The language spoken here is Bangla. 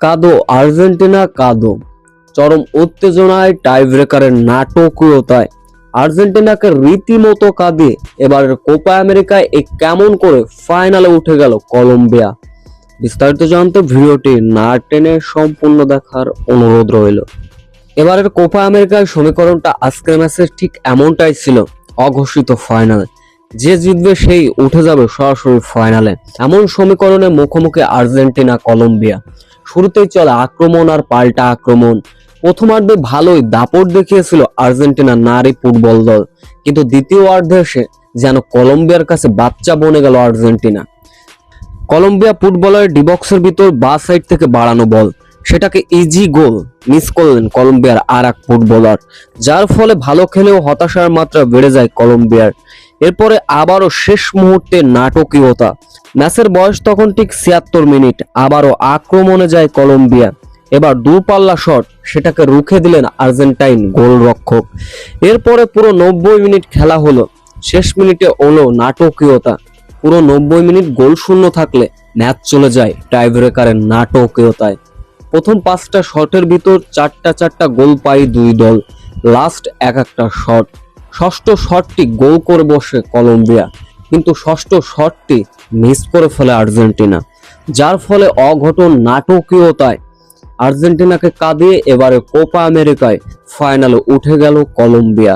কাদো, আর্জেন্টিনা কাদো। চরম উত্তেজনায় টাইব্রেকারের নাটকীয়তায় আর্জেন্টিনাকে রীতিমতো কাঁদে। এবারের কোপা আমেরিকায় এ কেমন করে ফাইনালে উঠে গেল কলম্বিয়া? বিস্তারিত জানতে ভিডিওটি না টেনে সম্পূর্ণ দেখার অনুরোধ রইল। এবারের কোপা আমেরিকার সমীকরণটা আজকের ম্যাচের ঠিক এমনটাই ছিল, অঘোষিত ফাইনাল। যে জিতবে সেই উঠে যাবে সরাসরি ফাইনালে। এমন সমীকরণে মুখোমুখি আর্জেন্টিনা কলম্বিয়া শুরুতেই চলে আক্রমণ আর পাল্টা আক্রমণ। প্রথমার্ধে ভালোই দাপট দেখিয়েছিল আর্জেন্টিনা নারী ফুটবল দল। কিন্তু দ্বিতীয় অর্ধে এসে যেন কলম্বিয়ার কাছে বাচ্চা বনে গেল আর্জেন্টিনা। কলম্বিয়া ফুটবলের ডিবক্সের ভিতর বা সাইড থেকে বাড়ানো বল। সেটাকে ইজি গোল মিস করলেন কলম্বিয়ার আর এক ফুটবলার, যার ফলে ভালো খেলেও হতাশার মাত্রা বেড়ে যায় কলম্বিয়ার। এরপরে আবারও শেষ মুহূর্তে নাটকীয়তা। ম্যাচের বয়স তখন ঠিক ছিয়াত্তর মিনিট, আবারও আক্রমণে যায় কলম্বিয়া। এবার দূরপাল্লা শট, সেটাকে রুখে দিলেন আর্জেন্টাইন গোলরক্ষক। এরপরে পুরো নব্বই মিনিট খেলা হলো, শেষ মিনিটে হলো নাটকীয়তা। পুরো নব্বই মিনিট গোল শূন্য থাকলে ম্যাচ চলে যায় টাইব্রেকারের নাটকীয়তায়। প্রথম পাঁচটা শটের ভিতর চারটা চারটা গোল পায় দুই দল। লাস্ট এক একটা শট। ষষ্ঠ শটটি গোল করে বসে কলম্বিয়া। কিন্তু ষষ্ঠ শটটি মিস করে ফেলে আর্জেন্টিনা। যার ফলে অঘটন নাটকীয়তায় আর্জেন্টিনাকে কাঁদিয়ে এবারে কোপা আমেরিকায় ফাইনালে উঠে গেল কলম্বিয়া।